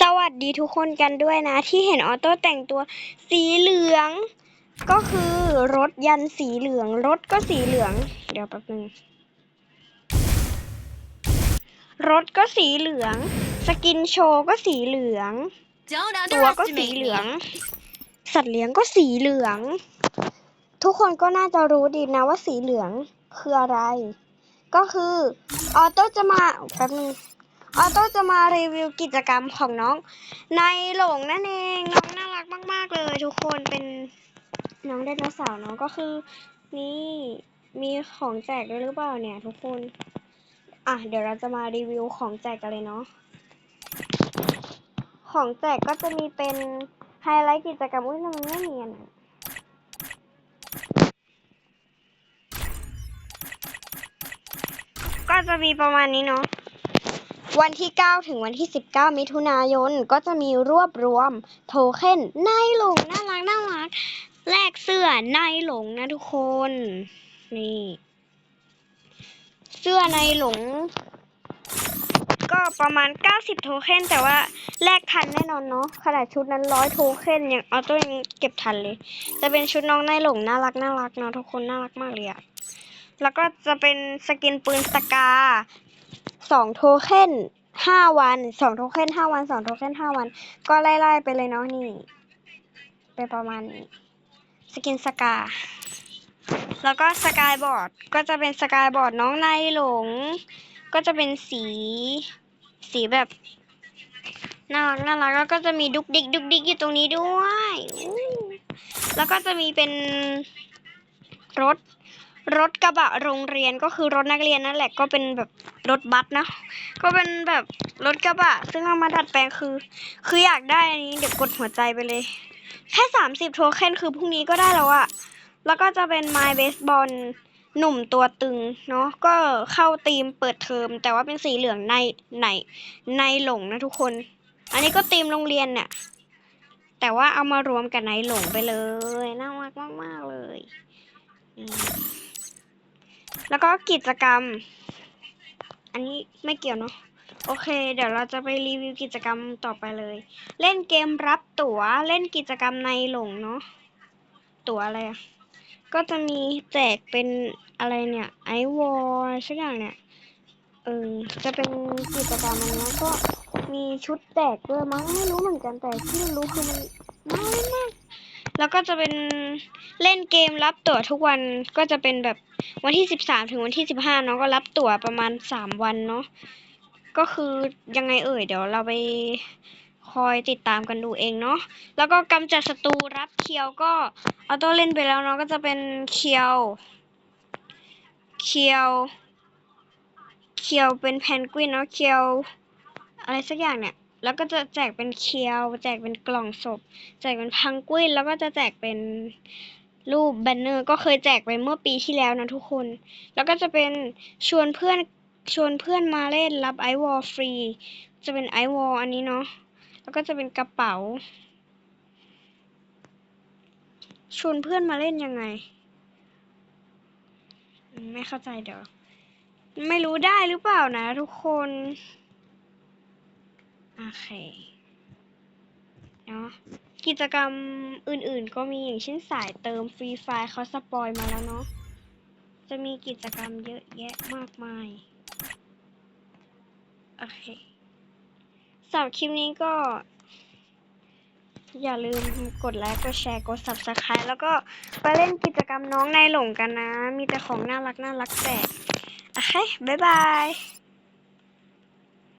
สวัสดีทุกคนกันด้วยนะ ที่เห็นออโต้แต่งตัวสีเหลือง ก็คือรถยันสีเหลือง รถก็สีเหลือง เดี๋ยวแป๊บนึงรถก็สีเหลือง สกินโชว์ก็สีเหลือง ตัวก็สีเหลือง สัตว์เลี้ยงก็สีเหลือง ทุกคนก็น่าจะรู้ดีนะว่าสีเหลืองคืออะไร ก็คือออโต้จะมาแป๊บนึง ออโต้จะมารีวิวกิจกรรมของน้องในหลงนั่นเองน้องน่ารักมาก ๆ เลยทุกคนเป็นน้องไดโนเสาร์เนาะก็คือ นี่มีของแจกด้วยหรือเปล่าเนี่ย ทุกคน อะเดี๋ยวเราจะมารีวิวของแจกกันเลยเนาะของแจกก็จะมีเป็นไฮไลท์กิจกรรมอุ้ยทำไมไม่เนียนอะก็จะมีประมาณนี้เนาะ วันที่ 9 ถึงวันที่ 19 มิถุนายน ก็จะมีรวบรวมโทเค็นในหลงน่ารักน่ารักแลกเสื้อในหลงนะทุกคน นี่ เสื้อในหลง ก็ประมาณ 90 โทเค็นแต่ว่าแลกทันแน่นอนเนาะขนาดชุดนั้นร้อยโทเค็นยังเอาตัวยังเก็บทันเลย จะเป็นชุดน้องในหลงน่ารักน่ารักเนาะทุกคนน่ารักมากเลยอะแล้วก็จะเป็นสกินปืนสกา สองโทเค็นห้าวันสองโทเค็นห้าวันสองโทเค็นห้าวัน ก็ไล่ๆไปเลยเนาะนี่เป็นประมาณนี้สกินสกา แล้วก็สกายบอร์ดก็จะเป็นสกายบอร์ดน้องในหลง ก็จะเป็นสีสีแบบน่ารักน่ารักแล้วก็จะมีดุกดิกดุกดิกอยู่ตรงนี้ด้วย แล้วก็จะมีเป็นรถ รถกระบะโรงเรียนก็คือรถนักเรียนนั่นแหละก็เป็นแบบรถบัสนะก็เป็นแบบรถกระบะ ซึ่งเอามาดัดแปลงคือ คืออยากได้อันนี้เดี๋ยวกดหัวใจไปเลย แค่สามสิบโทเค็นคือพรุ่งนี้ก็ได้แล้วอะแล้วก็จะเป็นไม b เบสบอลหนุ่มตัวตึงเนาะก็เข้าธีมเปิดเทอม แต่ว่าเป็นสีเหลืองในในในหลงนะทุกคน อันนี้ก็ธีมโรงเรียนเนี่ยแต่ว่าเอามารวมกับในหลงไปเลยน่ารักมากๆเลยอืม แล้วก็กิจกรรม อันนี้ไม่เกี่ยวเนาะโอเค เดี๋ยวเราจะไปรีวิวกิจกรรมต่อไปเลย เล่นเกมรับตั๋วเล่นกิจกรรมในหลงเนาะตั๋วอะไรอะก็จะมีแจกเป็นอะไรเนี่ยไอวอลสักอย่างเนี่ยเออจะเป็นกิจกรรมอันเนี้ก็มีชุดแจกด้วยมั้งไม่รู้เหมือนกันแต่ที่รู้คือมันน่าเล่นมาก แล้วก็จะเป็นเล่นเกมรับตั๋วทุกวันก็จะเป็นแบบวันที่สิบสามถึงวันที่สิบห้าเนาะก็รับตั๋วประมาณสามวันเนาะก็คือยังไงเอ่ยเดี๋ยวเราไปคอยติดตามกันดูเองเนาะแล้วก็กำจัดศัตรูรับเคียวก็เอาตัวเล่นไปแล้วเนาะก็จะเป็นเคียว เคียว เคียวเป็นแพนกวินเนาะเคียว อะไรสักอย่างเนี่ย แล้วก็จะแจกเป็นเคียว แจกเป็นกล่องศพ แจกเป็นพังกวินแล้วก็จะแจกเป็นรูปแบนเนอร์ ก็เคยแจกไปเมื่อปีที่แล้วนะทุกคน แล้วก็จะเป็นชวนเพื่อนชวนเพื่อนมาเล่นรับไอวอลฟรี จะเป็นไอวอลอันนี้เนาะ แล้วก็จะเป็นกระเป๋า ชวนเพื่อนมาเล่นยังไง ไม่เข้าใจเดี๋ยว ไม่รู้ได้หรือเปล่านะทุกคน โอเคเนาะกิจกรรมอื่นๆ ก็มีอย่างเช่นสายเติมฟรีไฟล์เขาสปอยมาแล้วเนาะจะมีกิจกรรมเยอะแยะมากมายโอเคสำหรับคลิปนี้ก็ อย่าลืมกดไลค์กดแชร์กด subscribe แล้วก็ไปเล่นกิจกรรมน้องในหลงกันนะ มีแต่ของน่ารักน่ารักแจกโอเค บ๊ายบาย